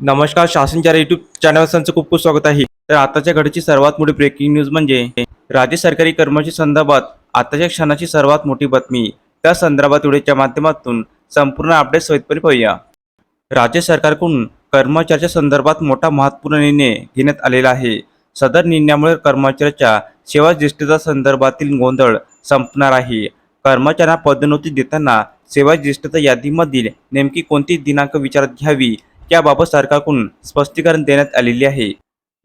नमस्कार शासनच्या YouTube channel त्यांचं खूप खूप स्वागत आहे. तर आताच्या घडीची सर्वात मोठी ब्रेकिंग न्यूज म्हणजे राज्य सरकारी कर्मचारी संदर्भात आताच्या क्षणाची सर्वात मोठी बातमी. त्या संदर्भात व्हिडिओच्या माध्यमातून संपूर्ण अपडेट सहितपणे पाहूया. राज्य सरकारकडून कर्मचाऱ्याच्या संदर्भात मोठा महत्त्वपूर्ण निर्णय घेण्यात आलेला आहे. सदर निर्णयामुळे कर्मचाऱ्याच्या सेवा ज्येष्ठता संदर्भातील गोंधळ संपणार आहे. कर्मचाऱ्यांना पदोन्नती देताना सेवा ज्येष्ठता यादीमधील नेमकी कोणती दिनांक विचारात घ्यावी याबाबत सरकारकडून स्पष्टीकरण देण्यात आलेले आहे.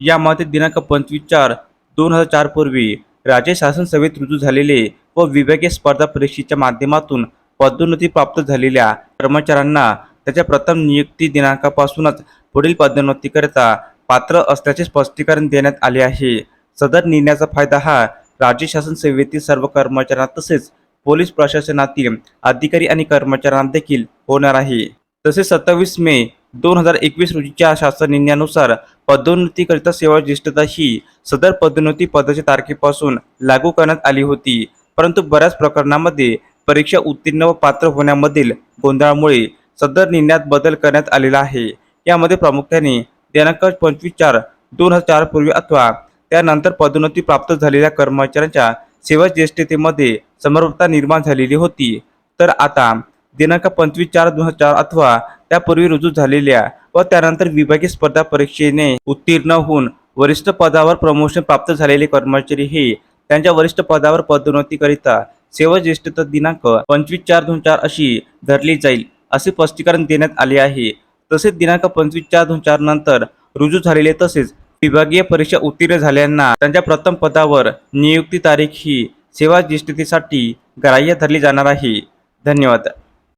यामध्ये दिनांक पंचवीस चार दोन हजार चार पूर्वी राज्य शासन सेवेत रुजू झालेले व विभागीय स्पर्धा परीक्षेच्या माध्यमातून पदोन्नती प्राप्त झालेल्या कर्मचाऱ्यांना त्याच्या प्रथम नियुक्ती दिनांकापासूनच पुढील पदोन्नतीकरिता पात्र असल्याचे स्पष्टीकरण देण्यात आले आहे. सदर निर्णयाचा फायदा हा राज्य शासन सेवेतील सर्व कर्मचाऱ्यांना तसेच पोलीस प्रशासनातील अधिकारी आणि कर्मचाऱ्यांना देखील होणार आहे. तसेच सत्तावीस मे दोन हजार एकवीस रोजीच्या शासन निर्णयानुसार पदोन्नतीकरिता सेवा ज्येष्ठता ही सदर पदोन्नती पदाच्या तारखेपासून लागू करण्यात आली होती. परंतु बऱ्याच प्रकरणांमध्ये परीक्षा उत्तीर्ण व पात्र होण्यामधील गोंधळामुळे सदर निर्णयात बदल करण्यात आलेला आहे. यामध्ये प्रामुख्याने दिनांक पंचवीस चार दोन हजार चार पूर्वी अथवा त्यानंतर पदोन्नती प्राप्त झालेल्या कर्मचाऱ्यांच्या सेवा ज्येष्ठतेमध्ये समर्पता निर्माण झालेली होती. तर आता दिनांक पंचवीस चार दोन हजार चार अथवा त्यापूर्वी रुजू झालेल्या व त्यानंतर विभागीय स्पर्धा परीक्षेने उत्तीर्ण होऊन वरिष्ठ पदावर प्रमोशन प्राप्त झालेले कर्मचारी हे त्यांच्या वरिष्ठ पदावर पदोन्नतीकरिता सेवा ज्येष्ठता दिनांक पंचवीस चार दोन चार अशी धरली जाईल असे स्पष्टीकरण देण्यात आले आहे. तसेच दिनांक पंचवीस चार दोन चार नंतर रुजू झालेले तसेच विभागीय परीक्षा उत्तीर्ण झाल्यांना त्यांच्या प्रथम पदावर नियुक्ती तारीख ही सेवा ज्येष्ठतेसाठी ग्राह्य धरली जाणार आहे. धन्यवाद.